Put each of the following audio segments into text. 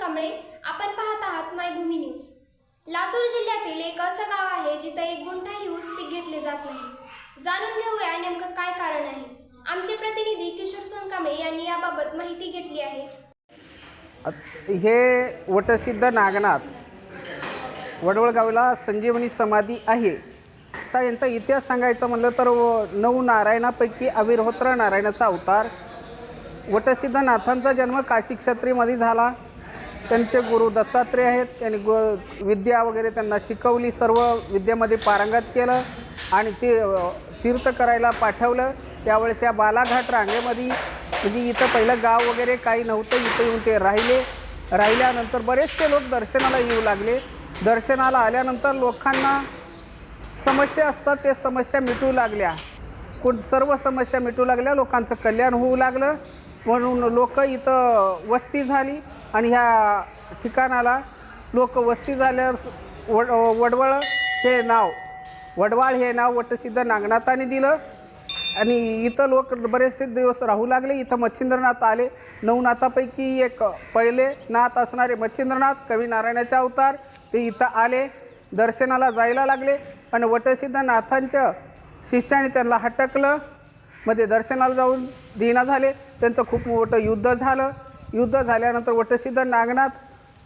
कमळे आपण पाहत आहात मायभूमी न्यूज लातूर जिल्ह्यातील एक असं गाव आहे जिथं एक गुंठाही ऊस पीक घेतले जात नाही. जाणून घेऊया नेमकं काय कारण आहे. आमचे प्रतिनिधी किशोर सोनकांबळे यांनी याबाबत माहिती घेतली आहे. हे वटसिद्ध नागनाथ वडवळगावला संजीवनी समाधी आहे. आता यांचा इतिहास सांगायचा म्हणलं तर नऊ नारायणापैकी अविरहोत्र नारायणाचा अवतार वटसिद्धनाथांचा जन्म काशी क्षत्रीमध्ये झाला. त्यांचे गुरु दत्तात्रेय आहेत. त्यांनी गु विद्या वगैरे त्यांना शिकवली सर्व विद्येमध्ये पारंगत केलं आणि ते तीर्थ करायला पाठवलं. त्यावेळेस या बालाघाट रांगेमध्ये म्हणजे इथं पहिलं गाव वगैरे काही नव्हतं इथं येऊन ते राहिले. राहिल्यानंतर बरेचसे लोक दर्शनाला येऊ लागले. दर्शनाला आल्यानंतर लोकांना समस्या असतात ते समस्या मिटू लागल्या. कोण सर्व समस्या मिटू लागल्या लोकांचं कल्याण होऊ लागलं. म्हणून लोक इथं वस्ती झाली आणि ह्या ठिकाणाला लोक वस्ती झाल्यावर वड वडवळ हे नाव वडवाळ हे नाव वटसिद्ध नागनाथाने दिलं. आणि इथं लोक बरेचसे दिवस राहू लागले. इथं मच्छिंद्रनाथ आले. नवनाथापैकी एक पहिले नाथ असणारे मच्छिंद्रनाथ कवी नारायणाचे अवतार ते इथं आले. दर्शनाला जायला लागले. आणि वटसिद्ध नाथांच्या शिष्याने त्यांना हटकलं. मध्ये दर्शनाला जाऊन दिना झाले. त्यांचं खूप मोठं युद्ध झालं. युद्ध झाल्यानंतर वटसिद्ध नागनाथ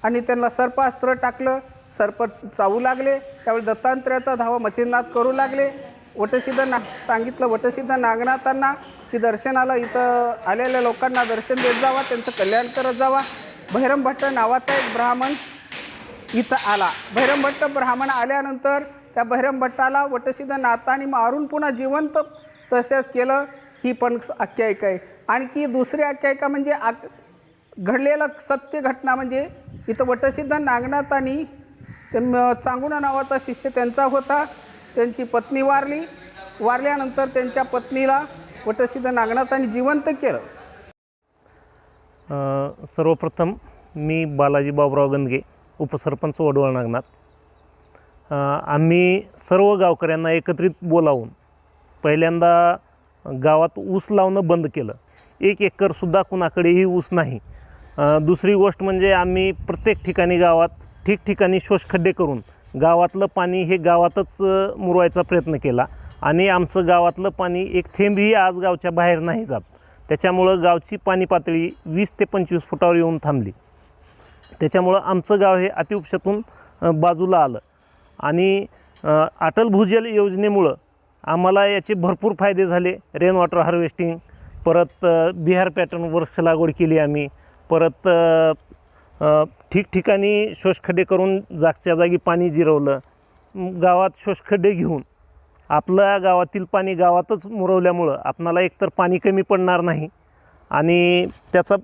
आणि त्यांना सर्पास्त्र टाकलं. सर्प चावू लागले. त्यावेळी दत्तांत्र्याचा धावा मच्छिंद्रनाथ करू लागले. वटसिद्ध ना सांगितलं वटसिद्ध नागनाथांना की दर्शनाला इथं आलेल्या लोकांना दर्शन देत जावा त्यांचं कल्याण करत जावा. भैरमभट्ट नावाचा एक ब्राह्मण इथं आला. भैरमभट्ट ब्राह्मण आल्यानंतर त्या भैरमभट्टाला वटसिद्ध नाथाने मारून पुन्हा जिवंत तसं केलं ही पण आख्यायिका आहे. आणखी दुसरी आख्यायिका म्हणजे आ घडलेलं सत्य घटना म्हणजे इथं वटसिद्ध नागनाथांनी आणि चांगुणा नावाचा शिष्य त्यांचा होता. त्यांची पत्नी वारली. वारल्यानंतर त्यांच्या पत्नीला वटसिद्ध नागनाथांनी जिवंत केलं. सर्वप्रथम मी बालाजी बाबुराव गंदगे उपसरपंच वडवळ नागनाथ. आम्ही सर्व गावकऱ्यांना एकत्रित बोलावून पहिल्यांदा गावात ऊस लावणं बंद केलं. एक एकरसुद्धा कुणाकडेही ऊस नाही. दुसरी गोष्ट म्हणजे आम्ही प्रत्येक ठिकाणी गावात ठिकठिकाणी शोषखड्डे करून गावातलं पाणी हे गावातच मुरवायचा प्रयत्न केला. आणि आमचं गावातलं पाणी एक थेंबही आज गावच्या बाहेर नाही जात. त्याच्यामुळं गावची पाणी पातळी वीस ते पंचवीस फुटावर येऊन थांबली. त्याच्यामुळं आमचं गाव हे अतिउपशातून बाजूला आलं. आणि अटल भूजल योजनेमुळं आम्हाला याचे भरपूर फायदे झाले. रेन वॉटर हार्वेस्टिंग परत बिहार पॅटर्न वृक्ष लागवड केली आम्ही. परत ठिकठिकाणी शोषखड्डे करून जागच्या जागी पाणी जिरवलं. गावात शोषखड्डे घेऊन आपल्या गावातील पाणी गावातच मुरवल्यामुळं आपणाला एकतर पाणी कमी पडणार नाही आणि त्याचा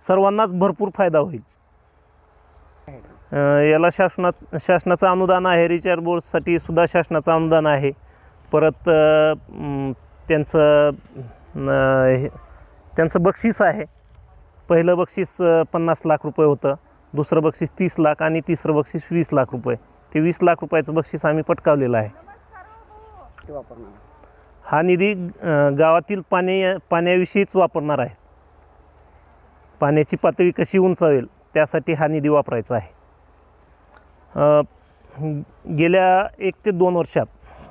सर्वांनाच भरपूर फायदा होईल. याला शासनात शासनाचं अनुदान आहे. रिचार्ज बोर्डसाठी सुद्धा शासनाचं अनुदान आहे. परत त्यांचं हे- त्यांचं बक्षीस आहे. पहिलं बक्षीस पन्नास लाख रुपये होतं. दुसरं बक्षीस तीस लाख आणि तिसरं बक्षीस वीस लाख रुपये. ते वीस लाख रुपयाचं बक्षीस आम्ही पटकावलेलं आहे. हा निधी गावातील पाणी पाण्याविषयीच वापरणार आहे. पाण्याची पातळी कशी उंचावेल त्यासाठी हा निधी वापरायचा आहे. गेल्या एक ते दोन वर्षात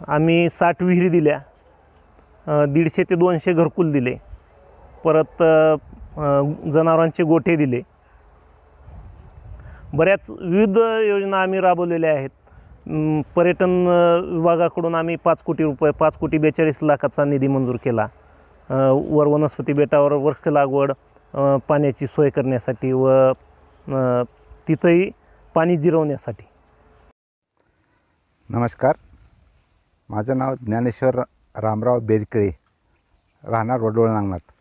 आम्ही साठ विहिरी दिल्या. दीडशे ते दोनशे घरकुल दिले. परत जनावरांचे गोठे दिले. बऱ्याच विविध योजना आम्ही राबवलेल्या आहेत. पर्यटन विभागाकडून आम्ही पाच कोटी रुपये पाच कोटी बेचाळीस लाखाचा निधी मंजूर केला. वर वनस्पती बेटावर वृक्ष लागवड पाण्याची सोय करण्यासाठी व तिथंही पाणी जिरवण्यासाठी. नमस्कार. माझं नाव ज्ञानेश्वर रामराव बेरकळे राहणार वडोळ नागनाथ.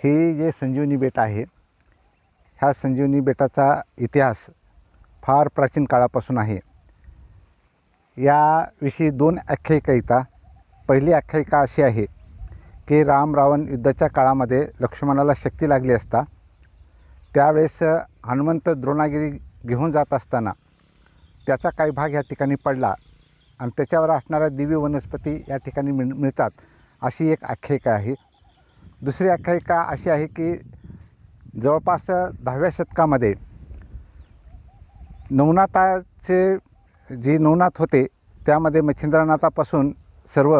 हे जे संजीवनी बेट आहे ह्या संजीवनी बेटाचा इतिहास फार प्राचीन काळापासून आहे. याविषयी दोन आख्यायिका पहिली आख्यायिका अशी आहे की राम रावण युद्धाच्या काळामध्ये लक्ष्मणाला शक्ती लागली असता त्यावेळेस हनुमंत द्रोणागिरी घेऊन जात असताना त्याचा काही भाग या ठिकाणी पडला. आणि त्याच्यावर असणाऱ्या दिव्य वनस्पती या ठिकाणी मिळ मिळतात. अशी एक आख्यायिका आहे. दुसरी आख्यायिका अशी आहे की जवळपास दहाव्या शतकामध्ये नवनाथाचे जे नवनाथ होते त्यामध्ये मच्छिंद्रनाथापासून सर्व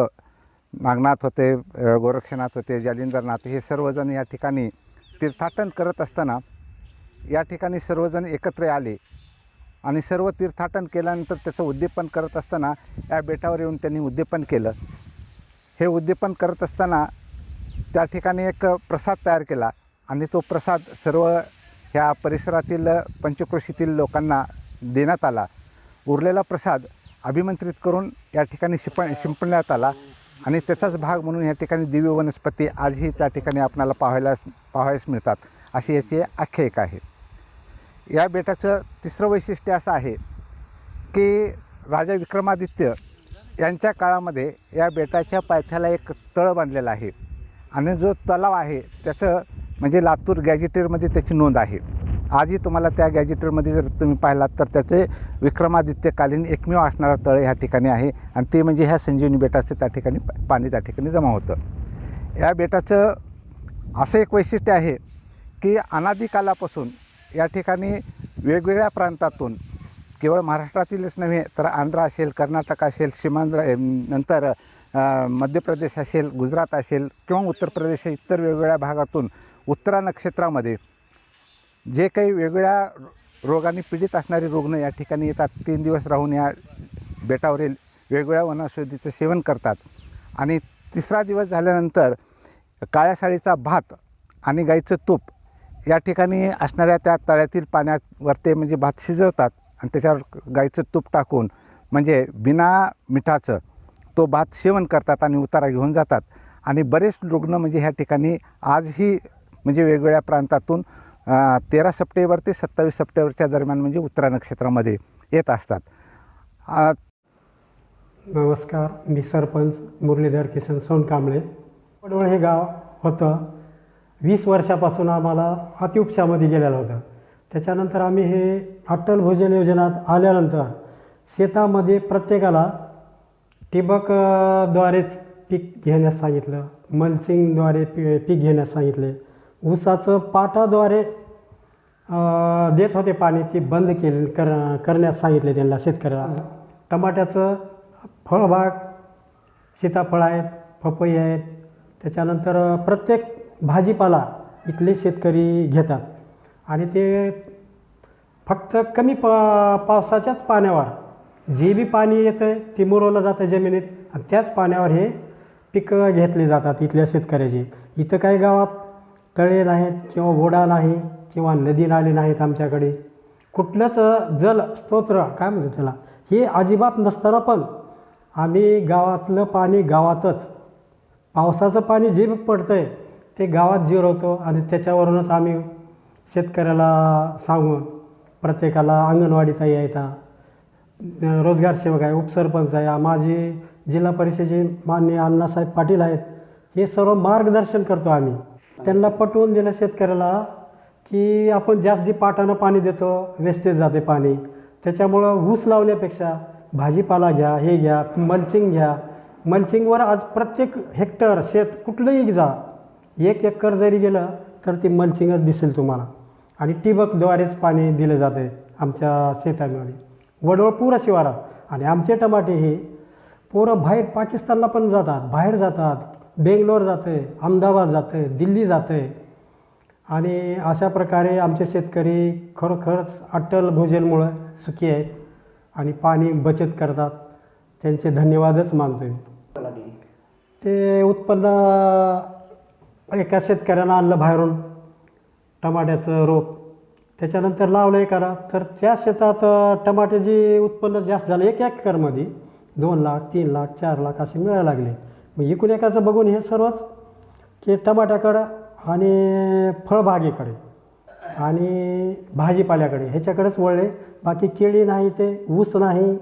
नागनाथ होते गोरक्षनाथ होते जालिंदरनाथ हे सर्वजण या ठिकाणी तीर्थाटन करत असताना या ठिकाणी सर्वजण एकत्र आले. आणि सर्व तीर्थाटन केल्यानंतर त्याचं उद्दीपन करत असताना या बेटावर येऊन त्यांनी उद्दीपन केलं. हे उद्दीपन करत असताना त्या ठिकाणी एक प्रसाद तयार केला आणि तो प्रसाद सर्व ह्या परिसरातील पंचक्रोशीतील लोकांना देण्यात आला. उरलेला प्रसाद अभिमंत्रित करून या ठिकाणी शिप शिंपण्यात आला आणि त्याचाच भाग म्हणून या ठिकाणी दिव्य वनस्पती आजही त्या ठिकाणी आपणाला पाहायला पाहावयास मिळतात. अशी याची आख्यायिका आहे. या बेटाचं तिसरं वैशिष्ट्य असं आहे की राजा विक्रमादित्य यांच्या काळामध्ये या बेटाच्या पायथ्याला एक तळ बांधलेला आहे. आणि जो तलाव आहे त्याचं म्हणजे लातूर गॅजेटेरमध्ये त्याची नोंद आहे. आजही तुम्हाला त्या गॅजेटेरमध्ये जर तुम्ही पाहिलात तर त्याचे विक्रमादित्यकालीन एकमेव असणारा तळ ह्या ठिकाणी आहे. आणि ते म्हणजे ह्या संजीवनी बेटाचं त्या ठिकाणी पा- पाणी त्या ठिकाणी जमा होतं. या बेटाचं असं एक वैशिष्ट्य आहे की अनादिकालापासून या ठिकाणी वेगवेगळ्या प्रांतातून केवळ महाराष्ट्रातीलच नव्हे तर आंध्र असेल कर्नाटक असेल सीमांध्र नंतर मध्य प्रदेश असेल गुजरात असेल किंवा उत्तर प्रदेश इतर वेगवेगळ्या भागातून उत्तरा नक्षत्रामध्ये जे काही वेगवेगळ्या रोगाने पीडित असणारे रुग्ण या ठिकाणी येतात तीन दिवस राहून या बेटावरील वेगवेगळ्या वनौषधीचं सेवन करतात. आणि तिसरा दिवस झाल्यानंतर काळ्या साळीचा भात आणि गाईचं तूप या ठिकाणी असणाऱ्या त्या तळ्यातील पाण्यावर ते म्हणजे भात शिजवतात आणि त्याच्यावर गाईचं तूप टाकून म्हणजे बिना मिठाचं तो भात सेवन करतात आणि उतारा घेऊन जातात. आणि बरेच रुग्ण म्हणजे ह्या ठिकाणी आजही म्हणजे वेगवेगळ्या प्रांतातून तेरा सप्टेंबर ते सत्तावीस सप्टेंबरच्या दरम्यान म्हणजे उत्तरा नक्षत्रामध्ये येत असतात. नमस्कार मी सरपंच मुरलीधर किसन सोनकांबळे. पडवळ हे गाव होतं वीस वर्षापासून आम्हाला अतिउपशामध्ये गेलेलं होतं. त्याच्यानंतर आम्ही हे अटल भोजन योजनात आल्यानंतर शेतामध्ये प्रत्येकाला ठिबक अ, द्वारेच पीक घेण्यास सांगितलं मल्चिंगद्वारे पी पीक घेण्यास सांगितले ऊसाचं पाटाद्वारे देत होते पाणी ते बंद केले कर करण्यास सांगितले त्यांना शेतकऱ्याला. टमाट्याचं फळबाग सीताफळ आहेत पपई आहेत. त्याच्यानंतर प्रत्येक भाजीपाला इथले शेतकरी घेतात. आणि ते फक्त कमी प पावसाच्याच पाण्यावर जे बी पाणी येतं आहे ते मुरवलं जातं जमिनीत आणि त्याच पाण्यावर हे पिकं घेतली जातात इथल्या शेतकऱ्याची. इथं काही गावात तळे नाहीत किंवा ओढा नाही किंवा नदी नाले नाहीत आमच्याकडे. कुठलंच जल स्तोत्र काय म्हणतो त्याला हे अजिबात नसताना पण आम्ही गावातलं पाणी गावातच पावसाचं पाणी जे पडतं आहे ते गावात जिरवतो आणि त्याच्यावरूनच आम्ही शेतकऱ्याला सांगून प्रत्येकाला अंगणवाडीत यायचा रोजगार सेवक आहे उपसरपंच आहे माझे जिल्हा परिषदेचे माननीय अण्णासाहेब पाटील आहेत. हे सर्व मार्गदर्शन करतो आम्ही. त्यांना पटवून दिलं शेतकऱ्याला की आपण जास्ती पाटानं पाणी देतो वेस्टेज जाते पाणी. त्याच्यामुळं ऊस लावण्यापेक्षा भाजीपाला घ्या हे घ्या मल्चिंग घ्या. मल्चिंगवर आज प्रत्येक हेक्टर शेत कुठलंही जा एक एकर जरी गेलं तर ती मल्चिंगच दिसेल तुम्हाला. आणि ठिबकद्वारेच पाणी दिलं जातं आहे आमच्या शेतामध्ये. वडवळ पुरा शिवारात आणि आमचे टमाटे हे पोरं बाहेर पाकिस्तानला पण जातात. बाहेर जातात. बेंगलोर जाते अहमदाबाद जाते दिल्ली जाते आणि अशा प्रकारे आमचे शेतकरी खरोखरच अटल भोजनमुळं सुखी आहेत आणि पाणी बचत करतात. त्यांचे धन्यवादच मानतो मी. ते उत्पन्न एका शेतकऱ्यानं आणलं बाहेरून टमाट्याचं रोप. त्याच्यानंतर लावलं एकाला. तर त्या शेतात टमाट्याचे उत्पन्न जास्त झालं एक एकरमध्ये दोन लाख तीन लाख चार लाख असे मिळायला लागले. मग एकूण एकाचं बघून हे सर्वच की टमाट्याकडं आणि फळबागेकडे आणि भाजीपाल्याकडे ह्याच्याकडेच वळले. बाकी केळी नाही ते ऊस नाही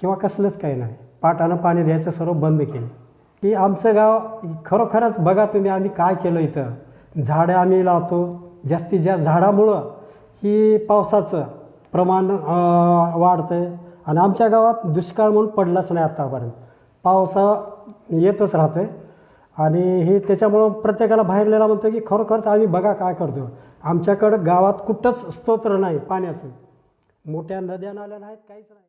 किंवा कसलंच काही नाही. पाटानं पाणी द्यायचं सर्व बंद केले. की आमचं गाव खरोखरच बघा तुम्ही आम्ही काय केलं इथं. झाडं आम्ही लावतो. जास्तीत जास्त झाडामुळं ही पावसाचं प्रमाण वाढतं आहे आणि आमच्या गावात दुष्काळ म्हणून पडलाच नाही आत्तापर्यंत पावसा येतच राहतं आहे आणि हे त्याच्यामुळं प्रत्येकाला बाहेरलेला म्हणतो की खरोखरच आम्ही बघा काय करतो आमच्याकडं गावात कुठंच स्तोत्र नाही पाण्याचं. मोठ्या नद्या नाल्या नाहीत काहीच नाही.